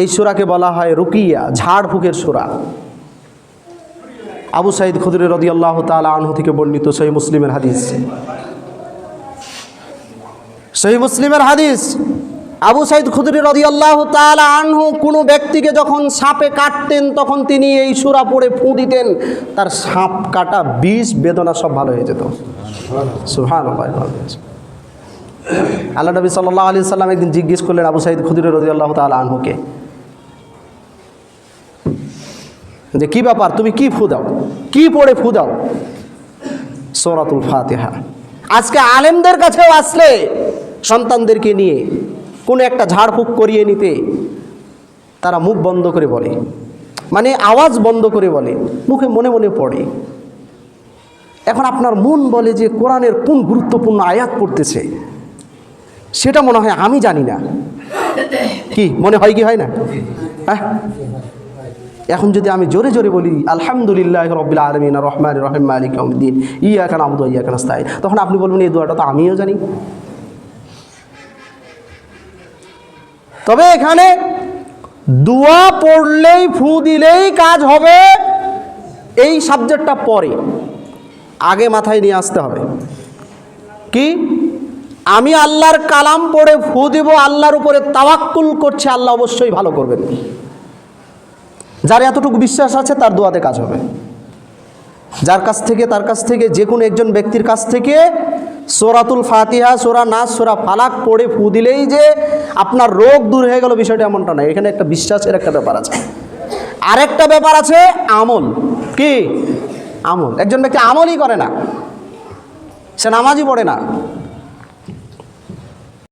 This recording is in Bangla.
এই সুরাকে বলা হয় রুকিয়া ঝাড় ফুকের সুরা। আবু সাইদ খুদরি রদি আল্লাহ তালা আনহু থেকে বর্ণিত সহি মুসলিমের হাদিস। সহি মুসলিমের হাদিস, আবু সাইদ খুদরি রদি আল্লাহ তালা আনহু কোনো ব্যক্তিকে যখন সাপে কাটতেন, তখন তিনি এই সুরা পড়ে ফু দিতেন। তার সাপ কাটা বিষ, বেদনা সব ভালো হয়ে যেত। আল্লাহ নবী সাল্লাহ আলি সাল্লাম একদিন জিজ্ঞেস করলেন আবু সাইদ খুদরি রদি আল্লাহ আনহুকে যে কি ব্যাপার, তুমি কি ফু দাও? কি পড়ে ফু দাও? সৌরাতুল ফাতিহা। আজকে আলেমদের কাছেও আসলে সন্তানদেরকে নিয়ে কোনো একটা ঝাড়ফুঁক করিয়ে নিতে তারা মুখ বন্ধ করে বলে। মানে আওয়াজ বন্ধ করে বলে, মুখে মনে মনে পড়ে। এখন আপনার মন বলে যে কোরআনের কোন গুরুত্বপূর্ণ আয়াত পড়তেছে, সেটা মনে হয় আমি জানি না। কি, মনে হয় কি হয় না? হ্যাঁ? এখন যদি আমি জোরে জোরে বলি, আলহামদুলিল্লাহ রবিল আলমিন রহমান রহিম, মালিক দিন ইয়া কেন আবুদ ইয়া কেন স্থায়ী তখন আপনি বলবেন, এই দোয়াটা তো আমিও জানি। তবে এখানে দোয়া পড়লেই, ফু দিলেই কাজ হবে এই সাবজেক্টটা পরে। আগে মাথায় নিয়ে আসতে হবে। কি? আমি আল্লাহর কালাম পড়ে ফু দিব, আল্লাহর উপরে তাওয়াক্কুল করছে, আল্লাহ অবশ্যই ভালো করবেন। যার এতটুকু বিশ্বাস আছে, তার দোয়াতে কাজ হবে। যার কাছ থেকে, তার কাছ থেকে, যে কোনো একজন ব্যক্তির কাছ থেকে সোরাতুল ফাতিহা, সোরা নাচ সোরা ফালাক পড়ে ফু দিলেই যে আপনার রোগ দূর হয়ে গেল, বিষয়টা এমনটা নয়। এখানে একটা বিশ্বাসের একটা ব্যাপার আছে। আরেকটা ব্যাপার আছে, আমল। কি? আমল। একজন ব্যক্তি আমলই করে না। সে নামাজই পড়ে না।